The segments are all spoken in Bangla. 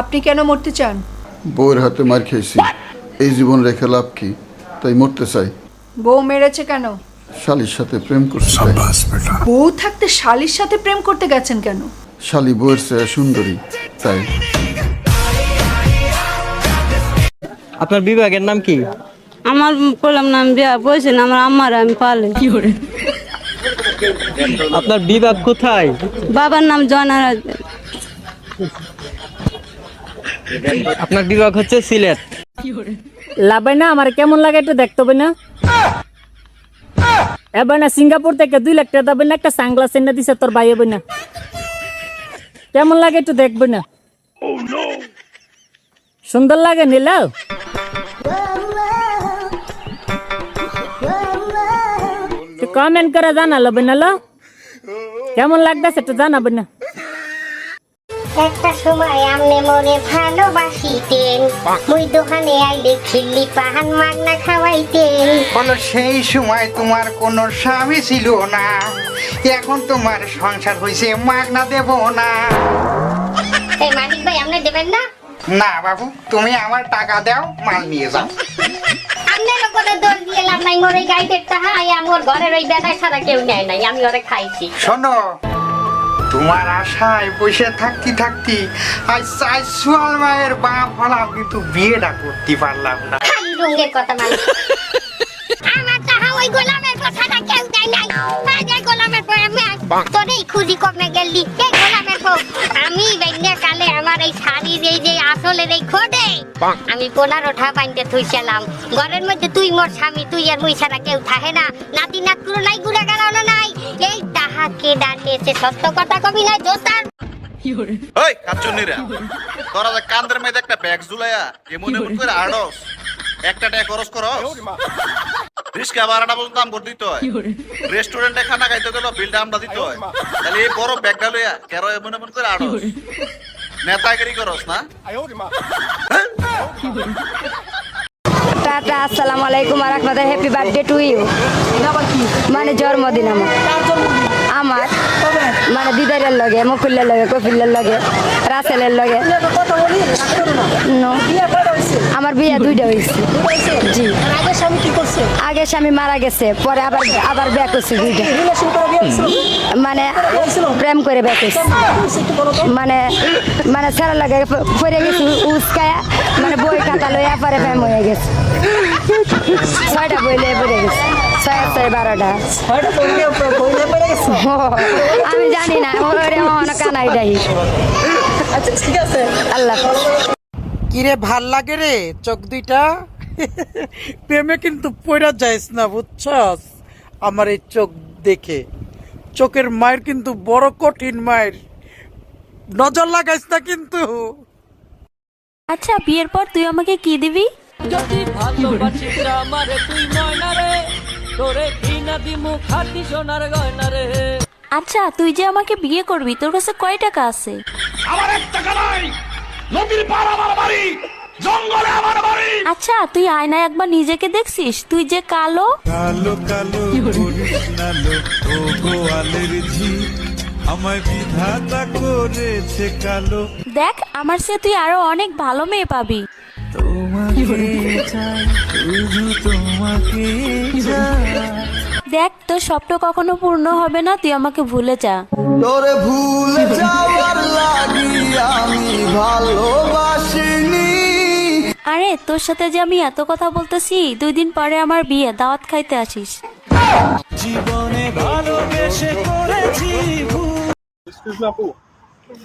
আপনি কেন মরতে চান? বউয়ের হাতে মার খেয়েছি। এই জীবন রেখে লাভ কি? তাই মরতে চাই। বউ মেরেছে কেন? শালির সাথে প্রেম করতে চাই। বউ থাকতে শালির সাথে প্রেম করতে গেছেন কেন? শালি বউয়ের চেয়ে সুন্দরী তাই। আপনার বিভাগের নাম কি? আমার করলাম না আমি বিয়া বলছেন আমার আম্মার আমি পালে আপনার বিভাগ কোথায়? বাবার নাম জয়নারা আপনার বিভাগ হচ্ছে সিলেট। লাভে না, আমার কেমন লাগে একটু দেখতে না? এবার না, সিঙ্গাপুর থেকে দুই লাখ টাকা দেবে না একটা সাংগ্লাস এনে দিছে, তোর ভাই হবে না। কেমন লাগে একটু দেখবে না? সুন্দর লাগে নিলাও কমেন্ট করে জানালো না লো কেমন লাগতেছে একটু জানাবে না? একটা সময় আমনে মনে ভালোবাসিতেন। মুই দোকানে আইলে খিল্লি পাহান মাগনা খাওয়াইতেন। বলো সেই সময় তোমার কোনো স্বামী ছিল না। এখন তোমার সংসার হয়েছে মাগনা দেব না। এই মালিক ভাই আপনি দেবেন না? না বাবু তুমি আমার টাকা দাও মাল নিয়ে যাও। আপনার উপরে দোষ দিয়ে লাভ নাই মোর এই তাহা আই আমার ঘরের ওই বেটায় সারা কেউ নেয় নাই আমি ওরে খাইছি। শোনো তোমার আশায় বসে থাকতে থাকতে আজ চাই সুয়াল মায়ের বাপ হলাম কিন্তু বিয়েটা করতে পারলাম না। খালি রঙের কথা মানে আমার তাহা ওই গোলামের কথাটা কেউ দেয় নাই। আজ এই গোলামের পরে আমি তোর এই খুঁজি কমে গেলি। এই গোলামের পর আমি বেগনে কালে আমার এই শাড়ির এই যে আসলের এই খোটে আমি থুইছিলাম। ঘরের মধ্যে তুই মোর স্বামী তুই আর মুই ছাড়া কেউ থাকে না। নাতি নাতকুরো নাই গুড়া গাড়ানো নাই। এই তাহা তাহাকে ডাকিয়েছে সত্য কথা কবি জোতার। ওই তোরা যে কান্দের মধ্যে একটা ব্যাগ ঝুলাইয়া এমন এমন করে আড়স একটা টাকা খরচ করস। রিস্কা বারাটা পর্যন্ত দাম করে দিতে হয়। রেস্টুরেন্টে খানা খাইতে গেল বিলটা আমরা দিতে হয়। তাহলে এই বড় ব্যাগটা লইয়া কেন এমন এমন করে আড়স। নেতাগিরি করস না? টাটা আসসালামু আলাইকুম আর আপনাদের হ্যাপি বার্থডে টু ইউ মানে জন্মদিন আমার। আমার মানে দিদারের লগে, মুকুলের লগে, কপিলের লগে, রাসেলের লগে। আমার বিয়ে দুইটা হয়েছে জি। আগে স্বামী মারা গেছে, পরে আবার আবার বিয়ে করছে দুইটা। মানে প্রেম করে বিয়ে করছে। মানে মানে সারা লাগে পরে গেছে উস্কায়া মানে বই খাতা লইয়া পরে প্রেম হয়ে গেছে। ছয়টা বই লয়ে পড়ে গেছে। আমি জানি না ওরে অনেক কানাই দেয়। আল্লাহ। হাফেজ। কিরে ভালো লাগে রে চোখ দুইটা? প্রেমে কিন্তু পড়া যাইস না বুঝছস? আমার এই চোখ দেখে। চোখের মায়ের কিন্তু বড় কঠিন মায়ের। নজর লাগাইস না কিন্তু। আচ্ছা বিয়ের পর তুই আমাকে কি দিবি? যদি ভালোবাসিস আমারে তুই ময়না রে। তোরে কিনা দিমু খাটি সোনার গয়না রে। আচ্ছা তুই যে আমাকে বিয়ে করবি তোর কাছে কয় টাকা আছে? আচ্ছা তুই আয়নায় একবার নিজেকে দেখছিস? তুই যে কালো। কালো কালো দেখ আমার সে তুই আরও অনেক ভালো মেয়ে পাবি। দেখ তোর স্বপ্ন কখনো পূর্ণ হবে না তুই আমাকে ভুলে যা। তোরে ভুলে যাওয়ার লাগি আমি ভালোবাসিনি। আরে তোর সাথে যে আমি এত কথা বলতেছি দুই দিন পরে আমার বিয়ে দাওয়াত খাইতে আসিস।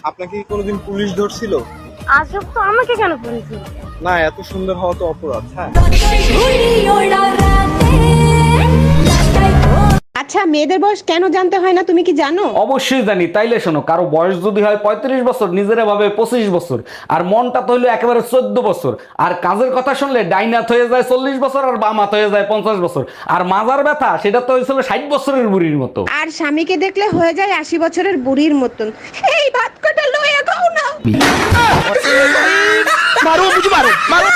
আপনাকে কি কোনোদিন পুলিশ ধরছিল? আজব তো আমাকে কেন বলেছিল না এত সুন্দর হওয়া তো অপরাধ হ্যাঁ। আচ্ছা মেয়েদের বয়স কেন জানতে হয় না তুমি কি জানো? অবশ্যই জানি। তাইলে শোনো কারও বয়স যদি হয় পঁয়ত্রিশ বছর নিজেরা ভাবে পঁচিশ বছর আর মনটা তো হইল একেবারে চোদ্দ বছর। আর কাজের কথা শুনলে ডাইনাথ হয়ে যায় চল্লিশ বছর আর বামাত হয়ে যায় পঞ্চাশ বছর। আর মাজার ব্যথা সেটা তো হয়েছিল ষাট বছরের বুড়ির মতো। আর স্বামীকে দেখলে হয়ে যায় আশি বছরের বুড়ির মতন। এই ভাত কটা লইয়া মারো মারো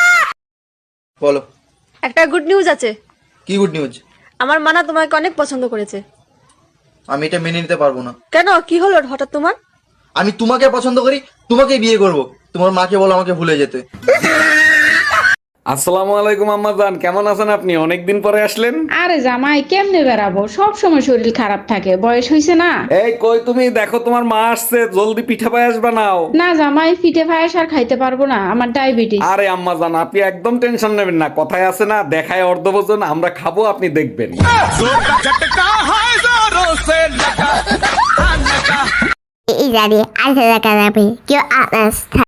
বলো। একটা গুড নিউজ আছে। কি গুড নিউজ আমার মানা তোমাকে অনেক পছন্দ করেছে। আমি এটা মেনে নিতে পারব না। কেন? কি হলো হঠাৎ তোমার? আমি তোমাকে পছন্দ করি তোমাকে বিয়ে করব। তোমার মাকে বলো আমাকে ভুলে যেতে। আসসালামু আলাইকুম আম্মা জান কেমন আছেন আপনি? অনেকদিন পরে আসলেন। আরে জামাই কেমনে বেড়াবো? সব সময় শরীর খারাপ থাকে। বয়স হয়েছে না? এই কই তুমি? দেখো তোমার মা আসছে। জলদি পিঠা পায়েস বানাও না জামাই পায়েস আর খাইতে পারব না। আমার ডায়াবেটিস। আরে আম্মা জান আপনি একদম টেনশন নেবেন না। কথায় আছে না দেখায় অর্ধভোজন আমরা খাব আপনি দেখবেন। এই জানি আজ দেখা যাবে কেউ আনাস